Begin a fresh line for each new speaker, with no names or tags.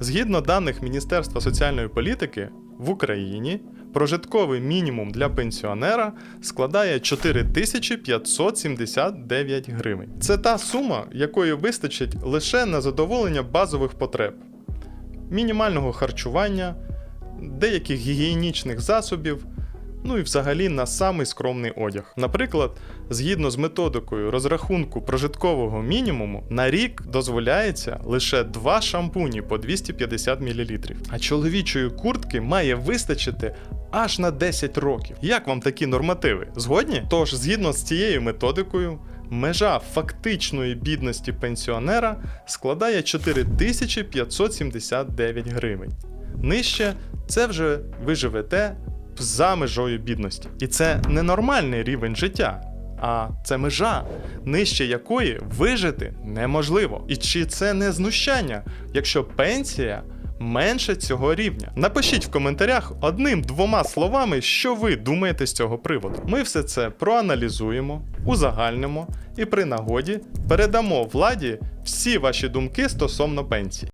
Згідно даних Міністерства соціальної політики, в Україні прожитковий мінімум для пенсіонера складає 4579 гривень. Це та сума, якої вистачить лише на задоволення базових потреб, мінімального харчування, деяких гігієнічних засобів. Ну і взагалі на самий скромний одяг. Наприклад, згідно з методикою розрахунку прожиткового мінімуму, на рік дозволяється лише два шампуні по 250 мл. А чоловічої куртки має вистачити аж на 10 років. Як вам такі нормативи? Згодні? Тож, згідно з цією методикою, межа фактичної бідності пенсіонера складає 4579 гривень. Нижче це вже ви живете за межою бідності. І це не нормальний рівень життя, а це межа, нижче якої вижити неможливо. І чи це не знущання, якщо пенсія менше цього рівня? Напишіть в коментарях одним-двома словами, що ви думаєте з цього приводу. Ми все це проаналізуємо, узагальнимо і при нагоді передамо владі всі ваші думки стосовно пенсії.